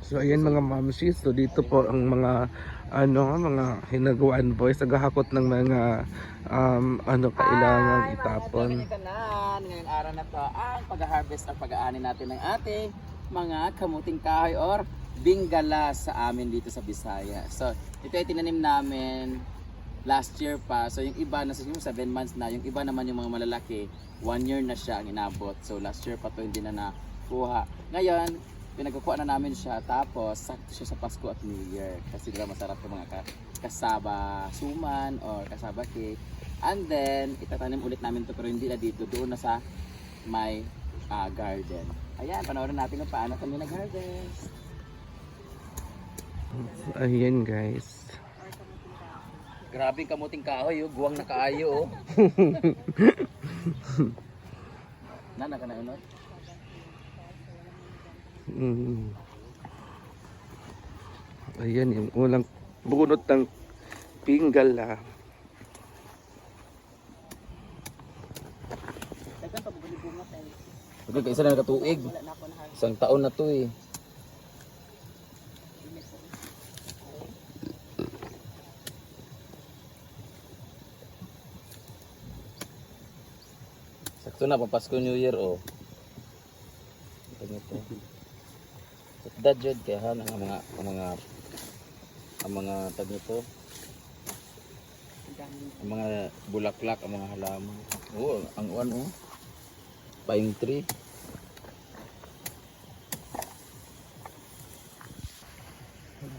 So ayan mga mamsis, so dito po ang mga ano mga hinagawan boys naghahakot ng mga um, ano kailangan itapon. Kanan, ngayong araw na to ang pag-harvest at pag-aani natin ng ating mga kamuting kahoy or bingala sa amin dito sa Bisaya. So, ito ay tinanim namin last year pa. So, yung iba nasa yung 7 months na, yung iba naman yung mga malalaki, 1 year na siya ang inabot. So, last year pa to hindi na nakuha. Ngayon, pinagkukuha na namin siya tapos sakto siya sa Pasko at New Year kasi diba masarap yung mga ka- kasaba suman or kasaba cake and then itatanim ulit namin to pero hindi na dito doon na sa may ah, garden ayan panoorin natin kung paano kami nag-harvest Ayan guys. grabe kamuting kahoy oh. guwang na kaayo oh. na naka na unod Mm. Ayan yung unang bunot ng pinggala. Okay, kaisa na nakatuig. Isang taon na to eh. Sakto na, papasko New Year oh. Ito nyo Sakda jud kaya ha, ang mga, ang mga, ang mga tag nito. Ang mga bulaklak, ang mga halaman. Oo, ang uwan oh. Pine tree.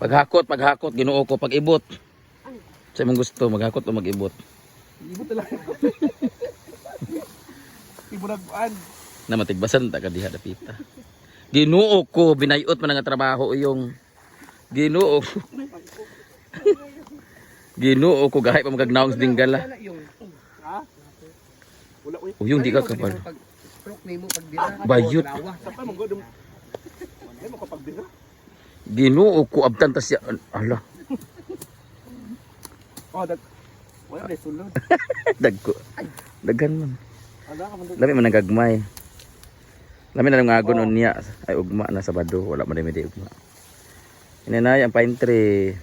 Paghakot, paghakot, ginoo ko, pag-ibot. Sa imong gusto, maghakot o mag-ibot. Ibo talaga. Ibo nagpaan. Na matigbasan ta ka diha dapita. Ginoo ko, binayot man nga trabaho yung Ginoo ko. Ginoo ko gahay pa magagnaong dinggala. O yung di ka kapal. Bayot. Ginoo ko abtan ta siya. Ala, Oh dag. Wala sulod. dagko. Daghan man. Lami man nagagmay. Lami na nga agon niya ay ugma na Sabado, wala man di ugma. Inanay ang pine tree.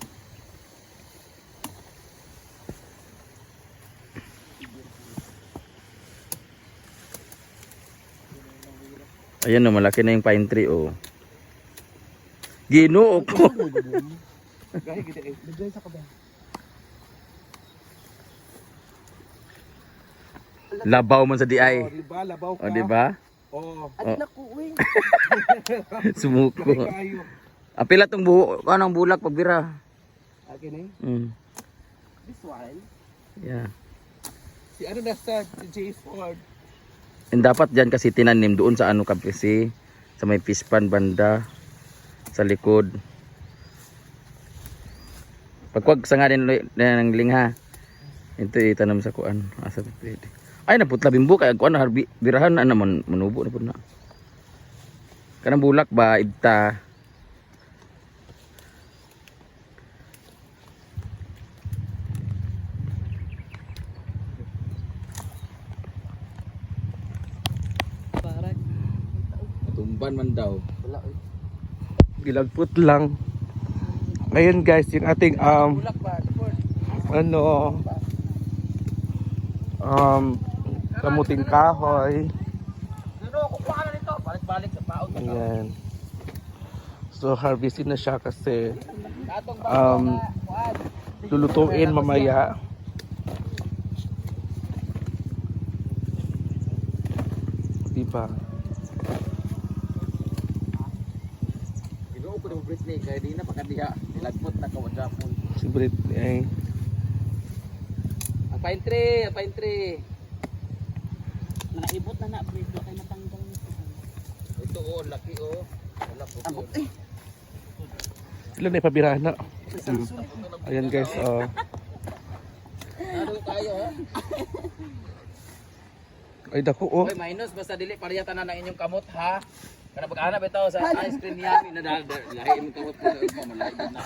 Ayan no, malaki na yung pine tree oh. Ginoo ko. Labaw man sa di Oh, di ba labaw ka? O di ba? Oh. Oh. naku uy. Sumuko. Kayo. Ang pila tong buho, anong bulak pagbira. Akin eh. Mm. This one. Yeah. Si ano na sa si J Ford. And dapat dyan kasi tinanim doon sa ano kasi sa may fish pan banda sa likod. Pagkwag sa nga din ng lingha. Ito itanam sa kuan. Asa pwede. Ay naputla bimbo kay kuan harbi birahan na naman manubo na pud na. Kanang bulak ba idta. Parang. Tumban man daw. Uy. Gilagput lang. Ngayon guys, yung ating um ano um kamuting kahoy. Paot. Ayan. So harvestin na siya kasi um lulutuin mamaya. Diba? Ginoo ko ng Britney kaya di na pakadiha. Lagpot na ka Japon. Si Britney ay Ang pine tree, ang pine tree. Nakaibot na na, Bridge. Kaya matanggal nito. Ito oh, laki oh. Wala po. yun. sila na ipabirahan na. Ayan guys, oh. Ano tayo oh? Ay dako oh. Oy, minus basta dili parehata na ng inyong kamot ha. Kana pag-anap ito sa ice cream yummy na dahil lahi mo kamot ko sa malay na.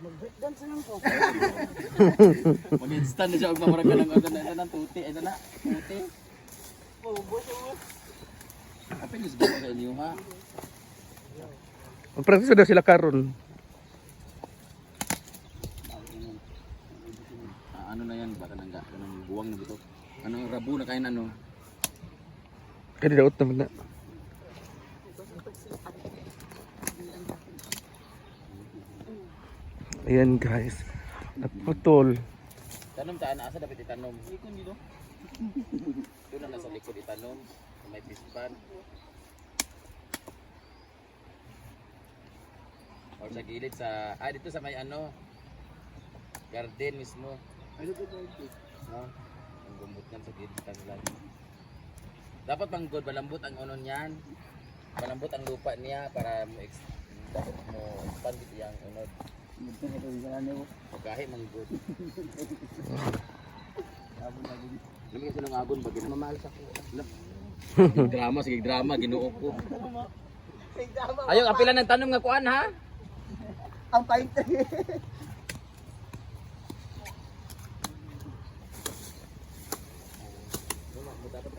Mag-breakdance lang ko. Mag-instant na siya og mamurag ka ng ano na ito ng tuti. Ito na, tuti. Apa yung gusto sa inyo ha? Practice na sila karon. Ah, ano na yan? Baka nang ng buwang na dito. Ano, rabo na kain ano? Kaya daot naman na. Ayan guys. Naputol. Tanom taan asa dapat itanom. Ikon dito. Ito na nasa likod itanom. Sa May pispan. Or sa gilid sa ah dito sa may ano garden mismo. Ano to No? Ang gumbot nan sa gilid kanila. Dapat bang good balambot ang ano niyan. Balambot ang lupa niya para mo ex dapat mo expand dito yung unod. Pagkahi mang good. Lami kasi ng agon ba ginamamahal sa ko. drama sige drama ginuo ko. Ayaw apila ng tanom nga kuan ha. Ang paint.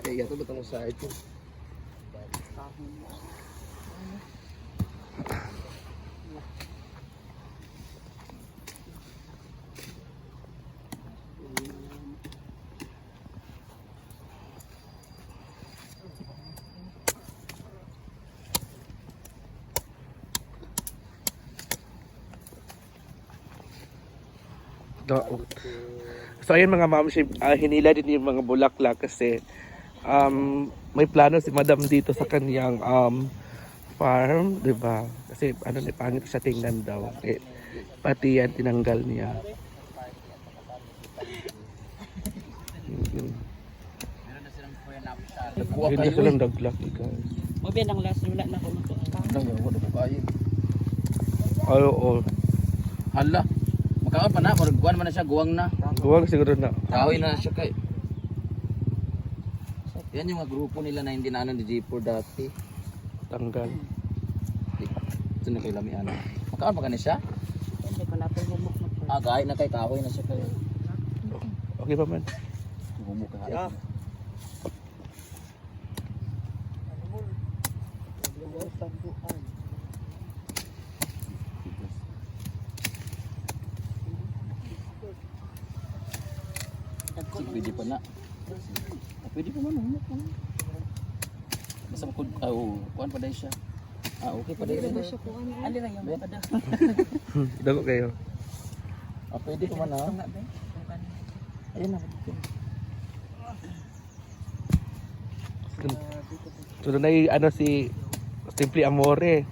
Kaya ito batang sa ito. Daot. So ayun mga ma'am, uh, hinila din yung mga bulaklak kasi um, may plano si madam dito sa kanyang um, farm, di ba? Kasi ano ni pangit siya tingnan daw. Eh, pati yan tinanggal niya. Meron na silang na. Hindi silang daglak eh, guys. Mabiyan ang last wala na ako mato. Nang wala ko kayo. Oo, oo. Hala. Makaon pa na, kuan man na siya, guwang na. Huwag siguro na. Kahoy na siya kay. Yan yung mga grupo nila na hindi na ano ni G4 dati. Tanggal. Ito na kay Lamiana. Makaon pa ka na siya? Hindi ko natin humok na. Ah, gahit na kay kahoy na siya kay. Okay pa man. Humok ka yeah. Pwede pa na. Ah, Pwede pa man, humok pa na. Basta makod, ah, oo, kuhan pa dahil siya. Ah, okay pa dahil. Ali lang yung pada. Dago kayo. Ah, pwede pa man ha. Ayun na. So na ano si Simply Amore.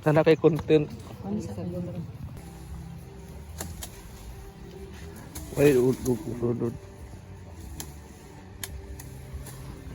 Sana kay content. Wait, u- u- usunod.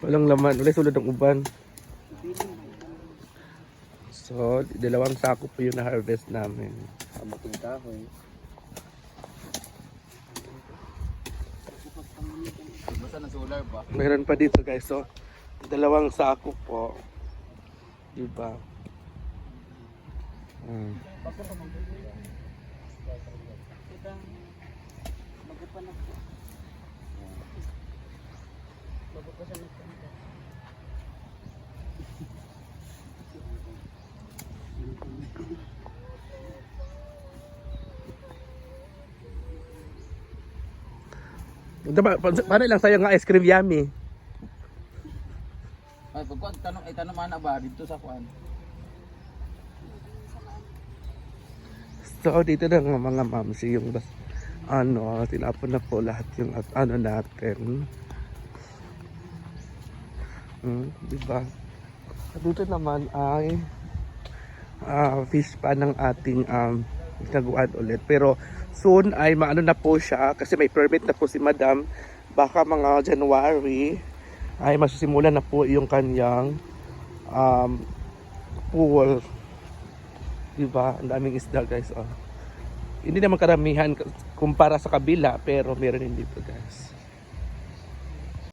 Walang laman. Wala sulod ang uban. So, dalawang sako po yung na-harvest namin. Kamuting kahoy. Meron pa dito guys. So, dalawang sako po. Diba? Hmm. Magupan na po. Siya nagpunta. Diba, pa- paano lang sayang nga ice cream yummy? Ay, pagkuhan, tanong, ay tanong mana ba dito sa kuan? So, dito na nga mga mamsi yung bas, ano, tinapon na po lahat yung at ano natin. Hmm, di ba? Dito naman ay ah, fish pa ng ating um, taguan ulit. Pero soon ay maano na po siya kasi may permit na po si madam. Baka mga January ay masisimulan na po yung kanyang um, pool. Diba? Ang daming isda guys. Oh. Hindi naman karamihan kumpara sa kabila pero meron din dito guys.